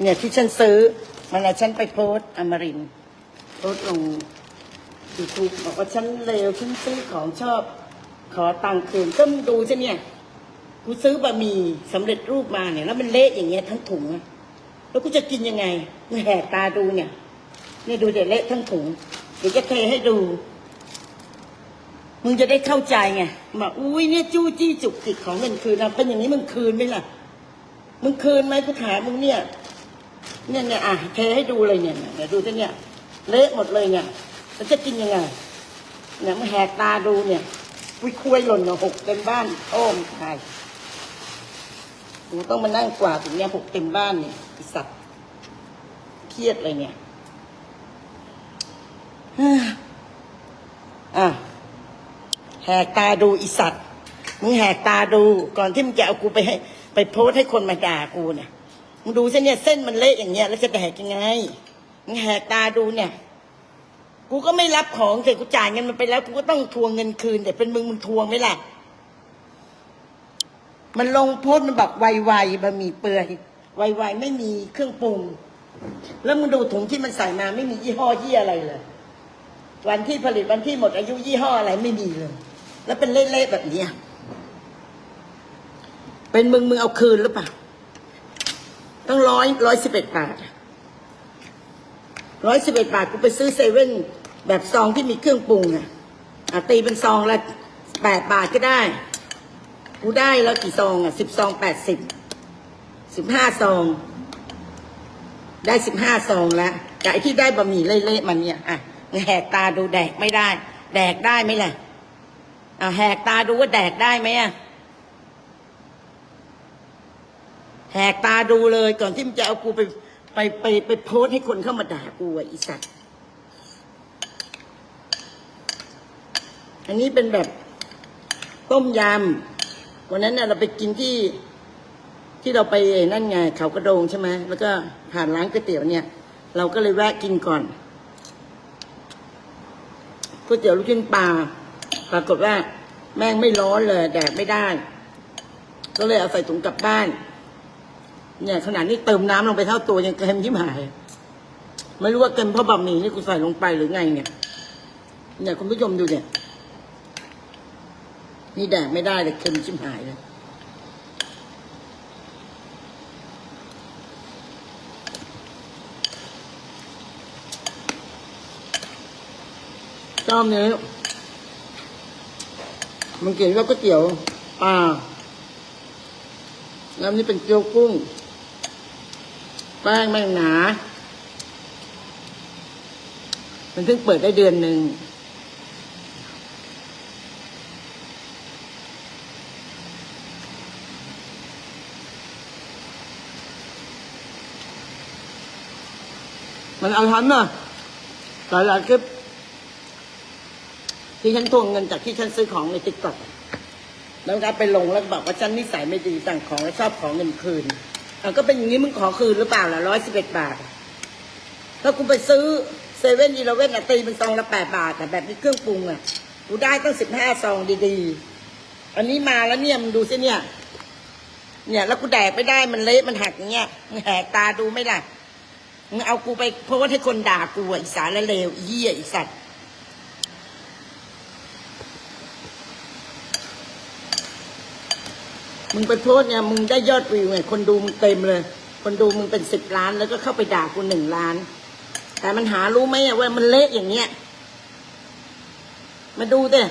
เนี่ยที่ฉันซื้อ มันเอาฉันไปโพสอมรินโพสลงยูทูบบอกว่าฉันเลวฉันซื้อของชอบ ขอตังค์คืนก็มึงดูฉันเนี่ยกูซื้อบะหมี่สำเร็จรูปมาเนี่ยแล้วมันเละอย่างเงี้ยทั้งถุงอะแล้วกูจะกินยังไงมึงแหกตาดูเนี่ยเนี่ยดูเดี๋ยวเละทั้งถุงเดี๋ยวจะเทให้ดูมึงจะได้เข้าใจไงบอกอุ้ยเนี่ยจู้จี้จุกจิกของเงินคืนนะเป็นอย่างนี้มึงคืนไหมล่ะมึงคืนไหมกูถามมึงเนี่ย เนี่ยเนี่ยอะเทให้ดูเลยเนี่ยเดี๋ยวดูสิเนี่ยเละหมดเลยเนี่ยแล้วจะกินยังไงเนี่ยมึงแหกตาดูเนี่ยวิคุยหล่นมาหกเต็มบ้านโอ้มตายกูต้องมานั่งกวาดถึงเนี่ยหกเต็มบ้านเนี่ยไอสัตว์เครียดเลยเนี่ยอะแหกตาดูอีสัตว์มึงแหกตาดูก่อนที่มึงจะเอากูไปให้ ไปโพสให้คนมาด่ากูเนี่ย มึงดูเส้นเนี่ยเส้นมันเละอย่างเงี้ยแล้วจะแหกยังไงมึงแหกตาดูเนี่ย กูก็ไม่รับของแต่กูจ่ายเงินมันไปแล้วกูก็ต้องทวงเงินคืนแต่เป็นมึงมึงทวงไหมล่ะ มันลงโพสต์มันแบบไวๆบะหมี่เปื่อยไวๆไม่มีเครื่องปรุง แล้วมึงดูถุงที่มันใส่มาไม่มียี่ห้อยี่อะไรเลย วันที่ผลิตวันที่หมดอายุยี่ห้ออะไรไม่มีเลย แล้วเป็นเละๆแบบเนี้ยเป็นมึงมึงเอาคืนหรือเปล่า ต้องร้อยร้อยสิบเอ็ดบาทร้อยสิบเอ็ดบาทกูไปซื้อเซเว่นแบบซองที่มีเครื่องปรุงอะอะตีเป็นซองละแปดบาทก็ได้ กูได้แล้วกี่ซองอะสิบซองแปดสิบสิบห้าซอง ได้สิบห้าซองแล้วแต่ไอ้ที่ได้บะหมี่เละๆมันเนี่ยอะแหกตาดูแดกไม่ได้ แดกได้ไหมล่ะอะแหกตาดูว่าแดกได้ไหมอะ แหกตาดูเลยก่อนที่มันจะเอากูไปไปไปไปโพสให้คนเข้ามาด่ากูอะอีสัตว์อันนี้เป็นแบบต้มยำวันนั้นน่ะเราไปกินที่ ที่เราไปนั่นไง เขากระโดงใช่ไหมแล้วก็ผ่านร้านก๋วยเตี๋ยวเนี่ย เราก็เลยแวะกินก่อนก๋วยเตี๋ยวลูกชิ้นปลาปรากฏว่า แม่งไม่ร้อนเลยแดดไม่ได้ ก็เลยเอาใส่ถุงกลับบ้าน เนี่ยขนาดนี้เติมน้ำลงไปเท่าตัวยังเค็มที่หาย ไม่รู้ว่าเค็มเพราะบะหมี่ที่กูใส่ลงไปหรือไงเนี่ย เนี่ยคุณผู้ชมดูเนี่ย นี่แดดไม่ได้เลยเค็มชิมหายเลยชอบเนี้ยมันเขียนว่าก๋วยเตี๋ยวปลาแล้วนี่เป็นเกี๊ยวกุ้ง แป้งแม่งหนา มันเพิ่งเปิดได้เดือนหนึ่งมันเอาทันเนอะหลายๆคลิปที่ฉันทวงเงินจากที่ฉันซื้อของในติ๊กต็อกแล้วก็ไปลงแล้วบอกว่าฉันนิสัยไม่ดีสั่งของแล้วชอบของเงินคืน ก็เป็นอย่างนี้มึงขอคืนหรือเปล่าล่ะร้อยสิบเอ็ดบาทถ้ากูไปซื้อเซเว่นอีเลเว่นอะตีเป็นซองละแปดบาทแต่แบบนี้เครื่องปรุงอะกูได้ตั้งสิบห้าซองดีๆ อันนี้มาแล้วเนี่ยมึงดูสิเนี่ย เนี่ย แล้วกูแดกไม่ได้มันเละมันหักอย่างเงี้ยมึงแหกตาดูไม่ล่ะมึงเอากูไปโพสต์ให้คนด่ากูอะอีสารละเลวอีเหี้ยอีสัตว์ มึงไปโพสเนี่ยมึงได้ยอดวิวไงคนดูมึงเต็มเลย คนดูมึงเป็นสิบล้าน แล้วก็เข้าไปด่ากูหนึ่งล้าน แต่มันหารู้ไหมว่ามันเละอย่างเงี้ย มาดูเด้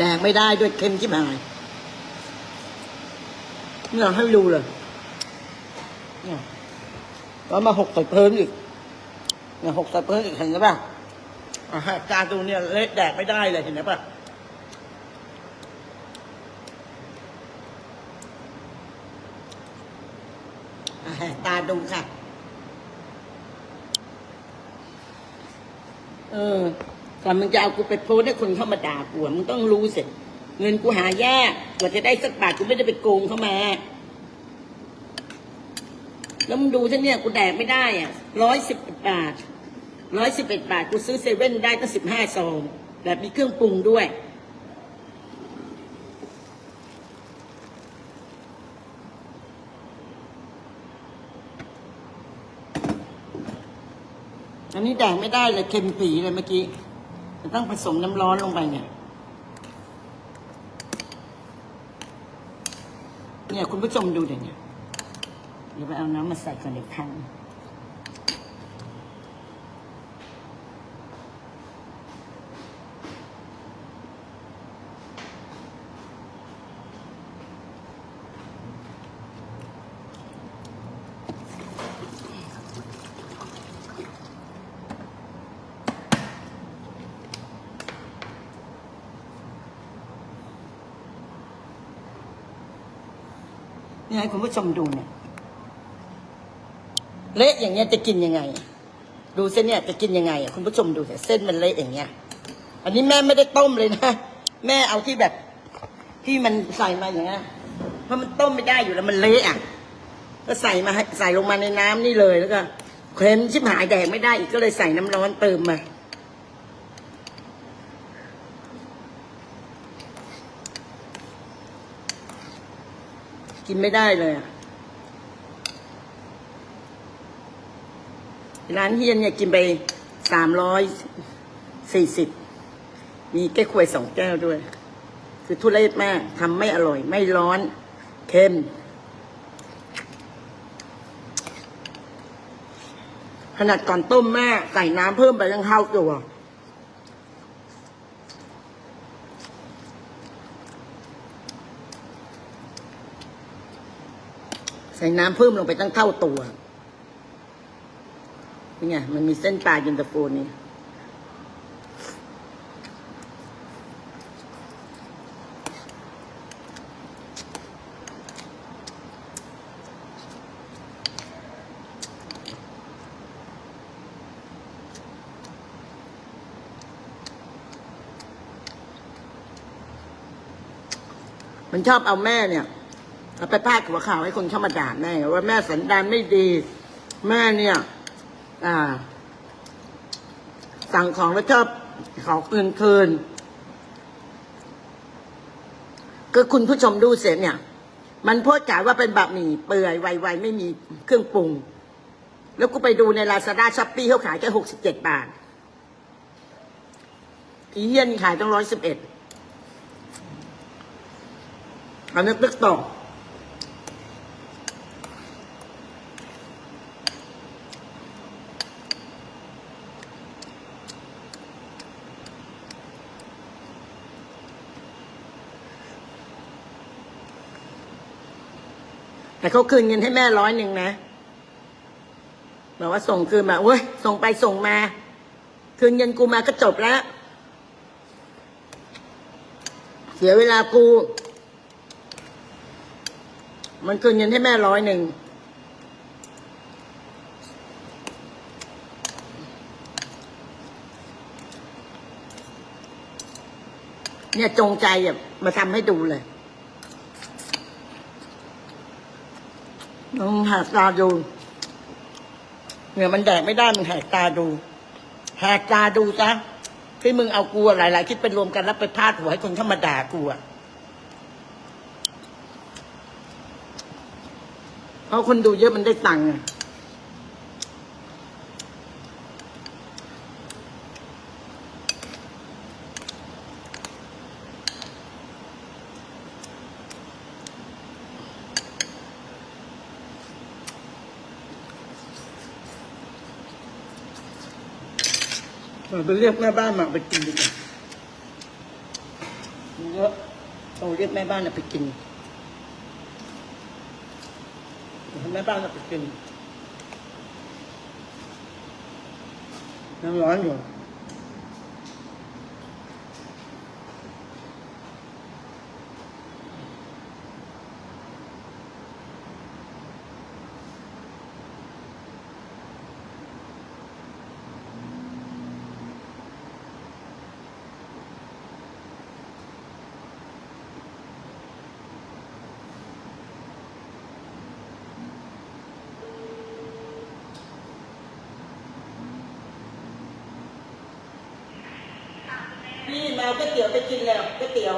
แดงไม่ได้ด้วยเค็มชิบหายเนี่ยให้ดูเลยเนี่ยแล้วมาหกใส่เพิ่มอีกเนี่ยหกใส่เพิ่มอีกเห็นไหมป่ะจานดูเนี่ยเละแดกไม่ได้เลยเห็นไหมป่ะตาดูค่ะ เออ ก่อนมึงจะเอากูไปโพสให้คนเข้ามาด่ากูมึงต้องรู้สิเงินกูหายากกว่าจะได้สักบาทกูไม่ได้ไปโกงเข้ามา แล้วมึงดูฉันเนี่ยกูแดกไม่ได้อะร้อยสิบบาทร้อยสิบเอ็ดบาทกูซื้อเซเว่นได้ตั้งสิบห้าซองแบบมีเครื่องปรุงด้วยอันนี้แดกไม่ได้เลยเค็มปีเลยเมื่อกี้ จะต้องผสมน้ำร้อนลงไปเนี่ย เนี่ยคุณผู้ชมดูเดี๋ยวเนี่ยเดี๋ยวไปเอาน้ำมาใส่ก่อนเดี๋ยวพัง นี่ยให้คุณผู้ชมดูเนี่ยเละอย่างเงี้ยจะกินยังไง ดูเส้นเนี่ยจะกินยังไงอะคุณผู้ชมดูสิเส้นมันเละอย่างเงี้ย อันนี้แม่ไม่ได้ต้มเลยนะแม่เอาที่แบบที่มันใส่มาอย่างเงี้ยเพราะมันต้มไม่ได้อยู่แล้วมันเละอะก็ใส่มาใส่ลงมาในน้ำนี่เลยแล้วก็เค็มชิบหายแดกไม่ได้อีกก็เลยใส่น้ำร้อนเติมมา กินไม่ได้เลยอะร้านเฮียนเนี่ยกินไปสามร้อยสี่สิบมีแก้ควยสองแก้วด้วย คือทุเรศมากทำไม่อร่อย ไม่ร้อน เค็ม ขนาดก่อนต้มแม่ใส่น้ำเพิ่มไปยังเท่าตัว ใส่น้ำเพิ่มลงไปตั้งเท่าตัวนี่ไงมันมีเส้นปลาเย็นตาโฟนี่มันชอบเอาแม่เนี่ย ไปพาดหัวข่าวให้คนเข้ามาด่าแม่ว่าแม่สันดานไม่ดี แม่เนี่ย อ่า สั่งของแล้วชอบของคืนคืนก็คุณผู้ชมดูเสร็จเนี่ย มันโพสต์ขายว่าเป็นบะหมี่เปื่อยไวๆไม่มีเครื่องปรุง แล้วกูไปดูในลาซาด้าช้อปปี้เขาขายแค่หกสิบเจ็ดบาทอีเฮียนขายต้องร้อยสิบเอ็ดอันนี้ตึกต่อ แต่เขาคืนเงินให้แม่ร้อยหนึ่งนะบอกว่าส่งคืนมาเว้ยส่งไปส่งมา คืนเงินกูมาก็จบแล้ว เสียเวลากู มันคืนเงินให้แม่ร้อยหนึ่งเนี่ยจงใจอะมาทำให้ดูเลย มึงแหกตาดูเนี่ยมันแดกไม่ได้มึงแหกตาดูแหกตาดูจ้ะที่มึงเอากูอะหลาย ๆ คิดเป็นรวมกันแล้วไปพาดหัวให้คนเข้ามาด่ากูอะเพราะคนดูเยอะมันได้ตังค์ เราไปเรียกแม่บ้านมาไปกินดีกว่ามันเยอะเราเรียกแม่บ้านไปกินแม่บ้านไปกินน้ำร้อนอยู่ ก๋วยเตี๋ยวไปกินเลยก๋วยเตี๋ยว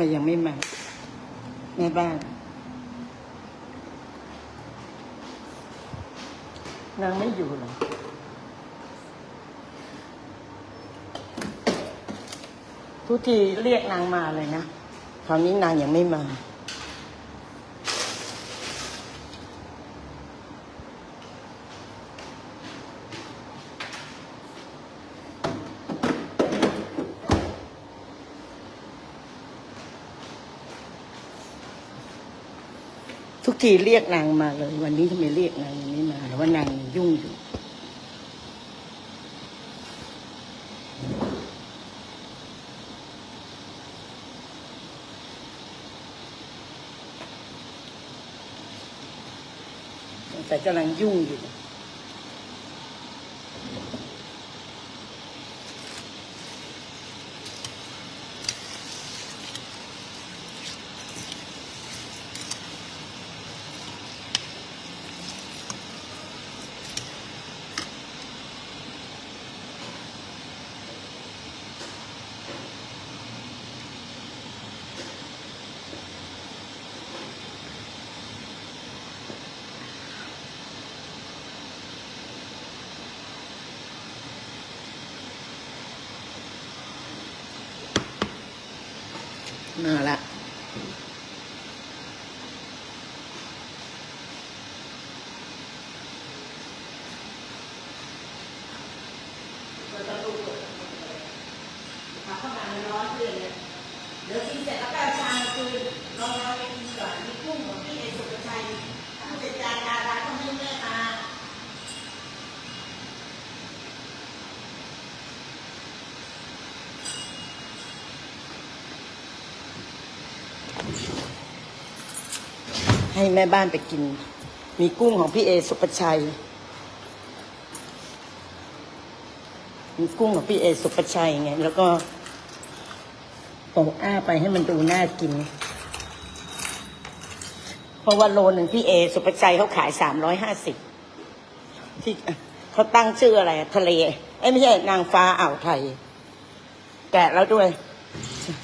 มายังไม่มาแม่บ้านนางไม่อยู่เหรอทุกทีเรียกนางมาเลยนะ คราวนี้นางยังไม่มา ทีเรียกนางมาเลย วันนี้ทำไมเรียกนางไม่มาหราอว่านางยุ่งอยู่ แต่กำลังยุ่งอยู่ เข้ามาในร้อนเพื่อนเนี่ยเดี๋ยวกินเสร็จแล้วก็เอาชามาคืนลองเอาไปกินก่อนมีกุ้งของพี่เอสุภชัยผู้จัดการดาราต้องให้แม่มาให้แม่บ้านไปกิน มีกุ้งของพี่เอสุปชัย กุ้งของพี่เอสุปชัยไง แล้วก็โปะอ้าไปให้มันดูน่ากิน เพราะว่าโลหนึ่งพี่เอสุปชัยเขาขายสามร้อยห้าสิบที่เขาตั้งชื่ออะไร ทะเล เอ้ยไม่ใช่นางฟ้าอ่าวไทย แกะแล้วด้วย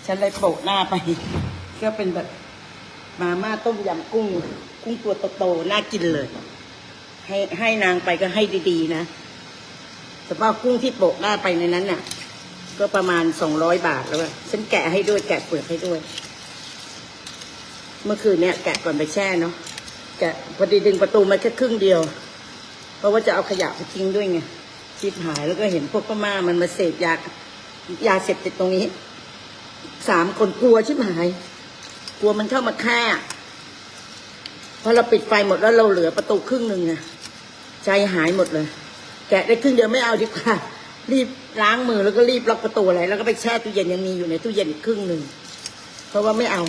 ฉันเลยโปะหน้าไป ก็เป็นแบบมาม่าต้มยำกุ้ง กุ้งตัวโตๆน่ากินเลย ให้ให้นางไปก็ให้ดีๆนะ แต่ว่ากุ้งที่โปะหน้าไปในนั้นน่ะ ก็ประมาณสองร้อยบาทแล้วอะฉันแกะให้ด้วยแกะเปลือกให้ด้วย เมื่อคืนเนี่ยแกะก่อนไปแช่เนาะแกะพอดีดึงประตูมาแค่ครึ่งเดียว เพราะว่าจะเอาขยะไปทิ้งด้วยไงชิบหายแล้วก็เห็นพวกพม่ามันมาเสพยายาเสพติดตรงนี้สามคนกลัวชิบหาย กลัวมันเข้ามาฆ่าพอเราปิดไฟหมดแล้วเราเหลือประตูครึ่งหนึ่งไงใจหายหมดเลย แกะได้ครึ่งเดียวไม่เอาดีกว่า รีบล้างมือแล้วก็รีบล็อกประตูอะไร แล้วก็ไปแช่ตู้เย็นยังมีอยู่ในตู้เย็นอีกครึ่งหนึ่ง เพราะว่าไม่เอา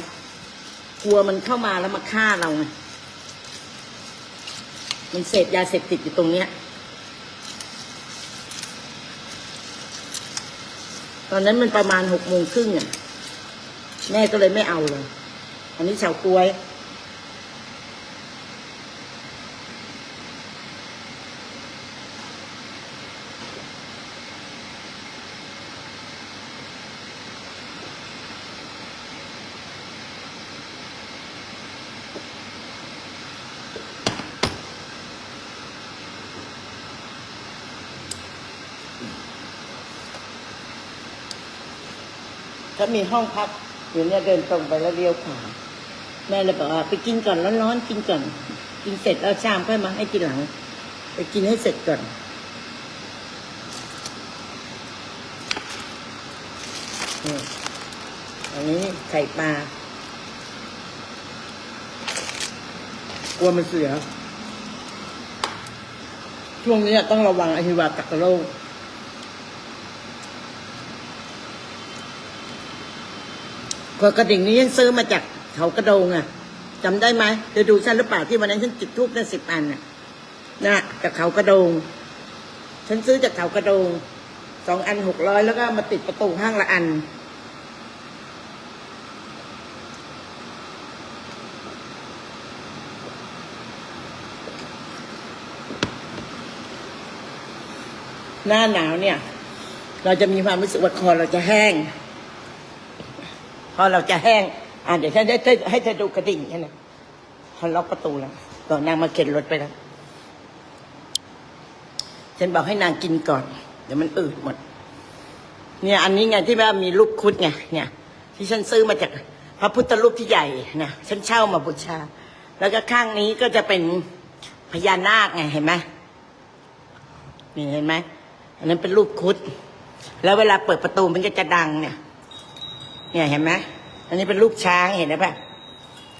กลัวมันเข้ามาแล้วมาฆ่าเราไงมันเสพยาเสพติดอยู่ตรงเนี้ย ตอนนั้นมันประมาณหกโมงครึ่งอะ แม่ก็เลยไม่เอาเลย อันนี้เฉาก๊วย ถ้ามีห้องพักอยู่เนี่ยเดินตรงไปแล้วเลี้ยวขวาแม่เลยบอกว่าไปกินก่อนร้อนๆกินก่อน กินเสร็จแล้วชามค่อยมาให้กินหลัง ไปกินให้เสร็จก่อนอันนี้ไข่ปลากลัวมันเสียช่วงนี้ต้องระวังอหิวาตกโรค ก็กระดิ่งนี้ฉันซื้อมาจากเขากระโดงอะจำได้ไหมเธอดูฉันหรือเปล่าที่วันนั้นฉันจุดทูบนั่นสิบอันน่ะนะจากเขากระโดง ฉันซื้อจากเขากระโดงสองอันหกร้อยแล้วก็มาติดประตูห้างละอัน หน้าหนาวเนี่ย เราจะมีความรู้สึกว่าคอเราจะแห้ง พอเราจะแห้งอะเดี๋ยวฉันได้ให้เธอดูกระดิ่งแค่นั้นพอล็อกประตูแล้วตอนนางมาเข็นรถไปแล้วฉันบอกให้นางกินก่อน เดี๋ยวมันอืดหมด เนี่ยอันนี้ไงที่ว่ามีรูปคุดไงเนี่ย ที่ฉันซื้อมาจากพระพุทธรูปที่ใหญ่นะฉันเช่ามาบูชา แล้วก็ข้างนี้ก็จะเป็นพญานาคไงเห็นไหมนี่เห็นไหมอันนั้นเป็นรูปคุด แล้วเวลาเปิดประตูมันก็จะดังเนี่ย เนี่ยเห็นไหมอันนี้เป็นรูปช้างเห็นไหมปะ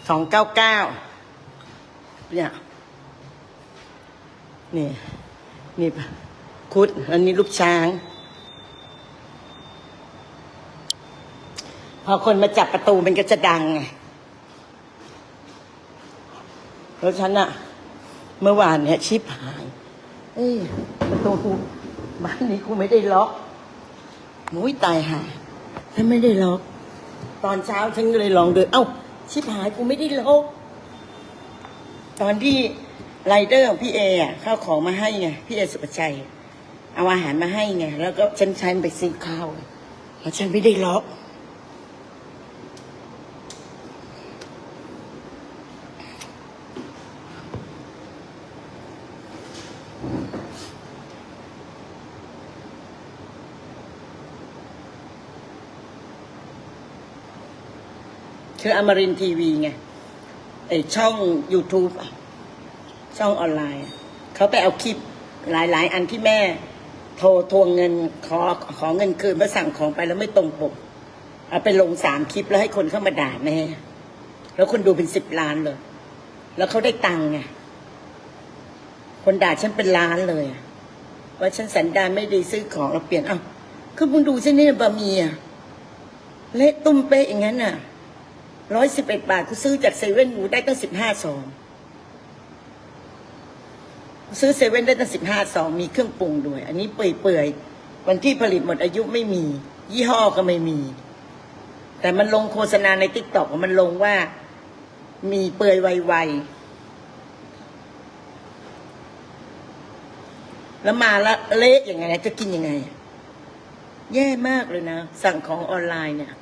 สองเก้าเก้าเนี่ยนี่นี่คุด อันนี้รูปช้าง พอคนมาจับประตูมันก็จะดังไงแล้วฉันอะเมื่อวานเนี่ยชิปหาย เอ้ยประตูบ้านนี้กูไม่ได้ล็อกหนุ้ยตายหาฉันไม่ได้ล็อก ตอนเช้าฉันก็เลยลองเดิน เอ้า ชิบหายกูไม่ได้ล็อกตอนที่ไรเดอร์ของพี่เออะเข้าของมาให้ไงพี่เอสุปชัย เอาอาหารมาให้ไงแล้วก็ฉันฉันไปซื้อข้าวแล้วฉันไม่ได้ล็อก คืออมรินทีวีไงไอช่อง YouTube ช่องออนไลน์ เขาไปเอาคลิปหลาย ๆ อันที่แม่ โทรทวงเงินขอขอเงินคืนเพราะสั่งของไปแล้วไม่ตรงปก เอาไปลงสามคลิปแล้วให้คนเข้ามาด่าแม่แล้วคนดูเป็นสิบล้านเลย แล้วเขาได้ตังค์ไงคนด่าฉันเป็นล้านเลยว่าฉันสันดานไม่ดีซื้อของแล้วเปลี่ยนเอ้าคือมึงดูฉันนี่บะหมี่อะเละตุ้มเป๊ะอย่างนั้นน่ะ ร้อยสิบเอ็ดบาทกูซื้อจากเซเว่นกูได้ตั้งสิบห้าซองซื้อเซเว่นได้ตั้งสิบห้าซองมีเครื่องปรุงด้วย อันนี้เปื่อยๆ วันที่ผลิตหมดอายุไม่มี ยี่ห้อก็ไม่มี แต่มันลงโฆษณาในติ๊กต็อกมันลงว่า มีเปื่อยไวๆแล้วมาละเละอย่างไงจะกินยังไง แย่มากเลยนะ สั่งของออนไลน์เนี่ย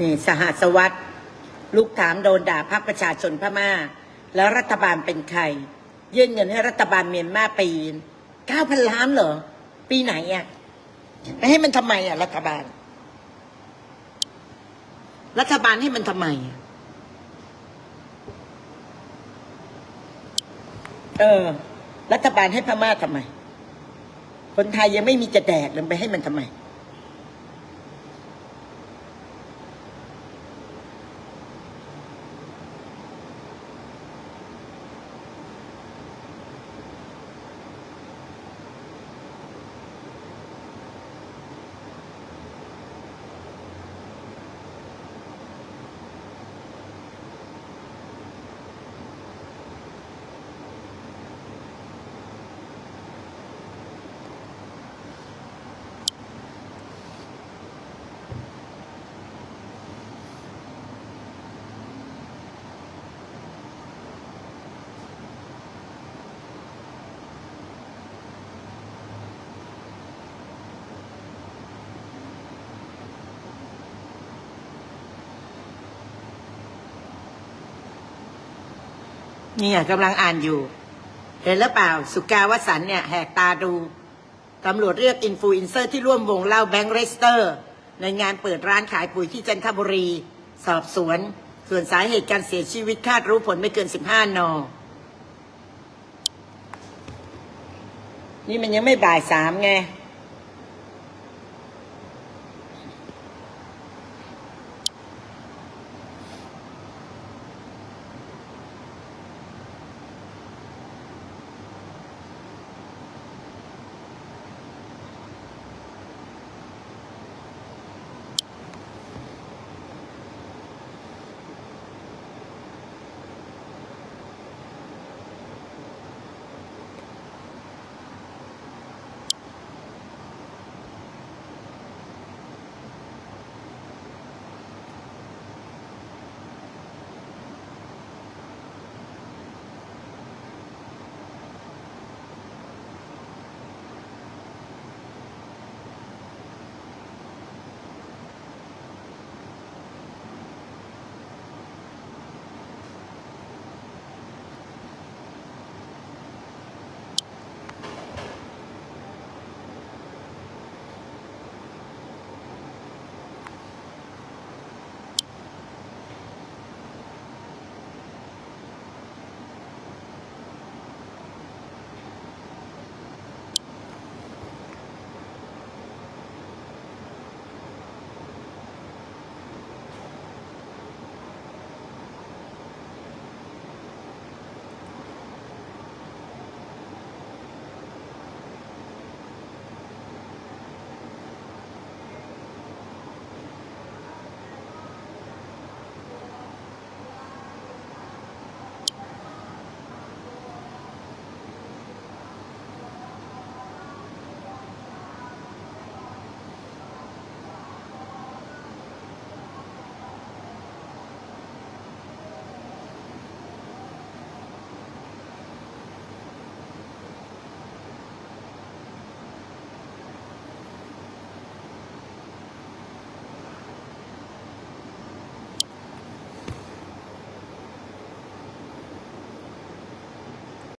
นี่สหสวัตรลูกถามโดนด่าพักประชาชนพม่า แล้วรัฐบาลเป็นใคร ยื่นเงินให้รัฐบาลเมียนมาปีเก้าพันล้านเหรอ ปีไหนอะ่ะไปให้มันทำไมอะ่ะ รัฐบาล รัฐบาลให้มันทำไมเออ รัฐบาลให้พม่าทำไม คนไทยยังไม่มีจะแดกเลยไปให้มันทำไม นี่ไงกำลังอ่านอยู่ เห็นแล้วเปล่า สุกาวสันต์เนี่ยแหกตาดูตำรวจเรียกอินฟลูเอนเซอร์ที่ร่วมวงเล่าแบงค์เรสเตอร์ ในงานเปิดร้านขายปุ๋ยที่จันทบุรี สอบสวน ส่วนสาเหตุการเสียชีวิตคาดรู้ผลไม่เกิน 15นนี่มันยังไม่บ่ายสามไง